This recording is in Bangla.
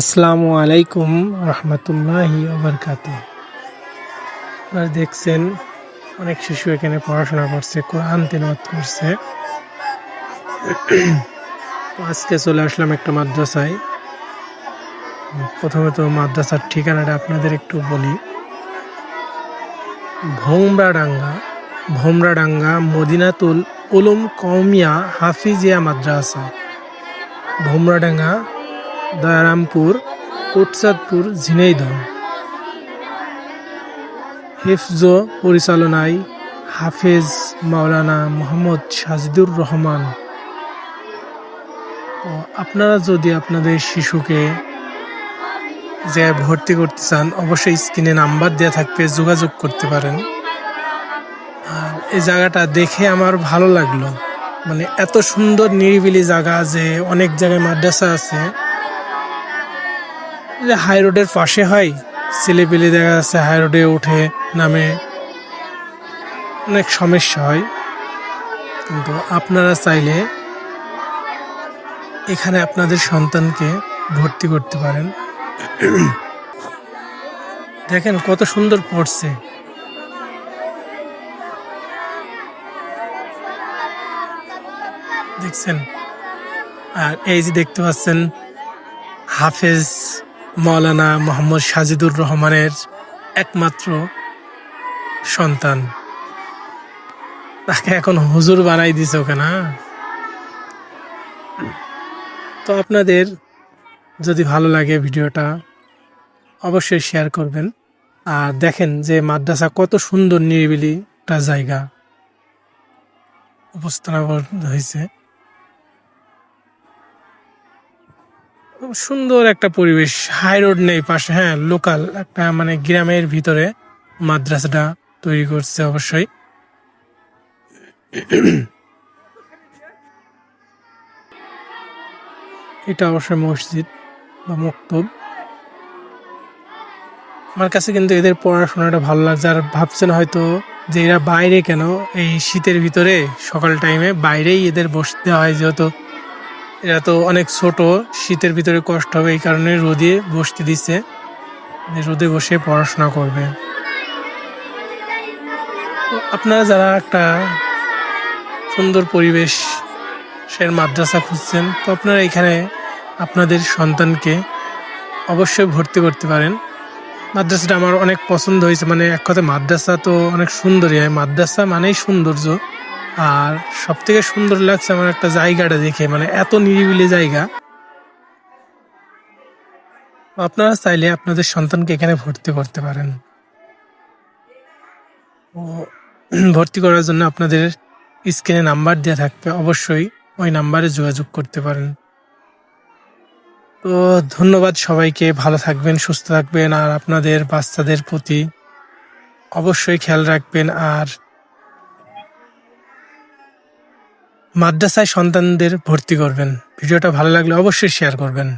আসসালামু আলাইকুম রহমতুল্লাহি ওবরকাত দেখছেন অনেক শিশু এখানে পড়াশোনা করছে, কোরআন তেলাওয়াত করছে। আজকে চলে আসলাম একটা মাদ্রাসায়। প্রথমে তো মাদ্রাসার ঠিকানাটা আপনাদের একটু বলি। ভোমরাডাঙ্গা ভোমরাডাঙ্গা মদিনাতুল উলুম কৌমিয়া হাফিজিয়া মাদ্রাসা। ভোমরাডাঙ্গা দয়ারামপুর কোটসাদপুর, ঝিনাইদহ। হিফজ পরিচালনায় হাফেজ মাওলানা মোহাম্মদ সাজিদুর রহমান। আপনারা যদি আপনাদের শিশুকে যে ভর্তি করতে চান, অবশ্যই স্ক্রিনে নাম্বার দেওয়া থাকবে, যোগাযোগ করতে পারেন। আর এই জায়গাটা দেখে আমার ভালো লাগল। মানে এত সুন্দর নিরিবিলি জায়গা যে অনেক জায়গায় মাদ্রাসা আছে। হাই রোডের পাশে হয় ছেলেপেলে দেখা যাচ্ছে হাই রোডে উঠে নামে। অনেক সমস্যা হয়। কিন্তু আপনারা চাইলে এখানে আপনাদের সন্তানকে ভর্তি করতে পারেন। দেখেন কত সুন্দর পড়ছে। দেখছেন? আর এই যে দেখতে পাচ্ছেন, হাফেজ মৌলানা মোহাম্মদ সাজিদুর রহমানের একমাত্র সন্তান। তাকে এখন হুজুর বানাই দিছে ওখানে হ্যাঁ? তো আপনাদের যদি ভালো লাগে ভিডিওটা, অবশ্যই শেয়ার করবেন। আর দেখেন যে মাদ্রাসা কত সুন্দর নিরিবিলি একটা জায়গা উপস্থাপন হয়েছে। সুন্দর একটা পরিবেশ হাই রোড নেই, পাশে হ্যাঁ লোকাল একটা মানে গ্রামের ভিতরে মাদ্রাসাটা তৈরি করছে অবশ্যই। এটা অবশ্যই মসজিদ বা মক্তব। আমার কাছে কিন্তু এদের পড়াশোনাটা ভালো লাগছে। আর ভাবছেন হয়তো যে এরা বাইরে কেন এই শীতের ভিতরে, সকাল টাইমে বাইরেই এদের বসতে হয়, যেহেতু এরা তো অনেক ছোট, শীতের ভিতরে কষ্ট হবে, এই কারণে রোদে বসতে দিচ্ছে রোদে বসে পড়াশোনা করবে। আপনারা যারা একটা সুন্দর পরিবেশ সের মাদ্রাসা খুঁজছেন, তো আপনারা এখানে আপনাদের সন্তানকে অবশ্যই ভর্তি করতে পারেন। মাদ্রাসাটা আমার অনেক পছন্দ হয়েছে মানে এক কথা মাদ্রাসা তো অনেক সুন্দরই হয়। মাদ্রাসা মানেই সৌন্দর্য। আর সব থেকে সুন্দর লাগছে আমার একটা জায়গাটা দেখে মানে এত নিরিবিলি জায়গা। আপনারা চাইলে আপনাদের সন্তানকে এখানে ভর্তি করতে পারেন। ভর্তি করার জন্য আপনাদের স্ক্রিনে নাম্বার দেওয়া থাকবে, অবশ্যই ওই নাম্বারে যোগাযোগ করতে পারেন। তো ধন্যবাদ সবাইকে, ভালো থাকবেন, সুস্থ থাকবেন, আর আপনাদের বাচ্চাদের প্রতি অবশ্যই খেয়াল রাখবেন, আর মাদ্রাসায় সন্তানদের ভর্তি করবেন। ভিডিওটা ভালো লাগলে অবশ্যই শেয়ার করবেন।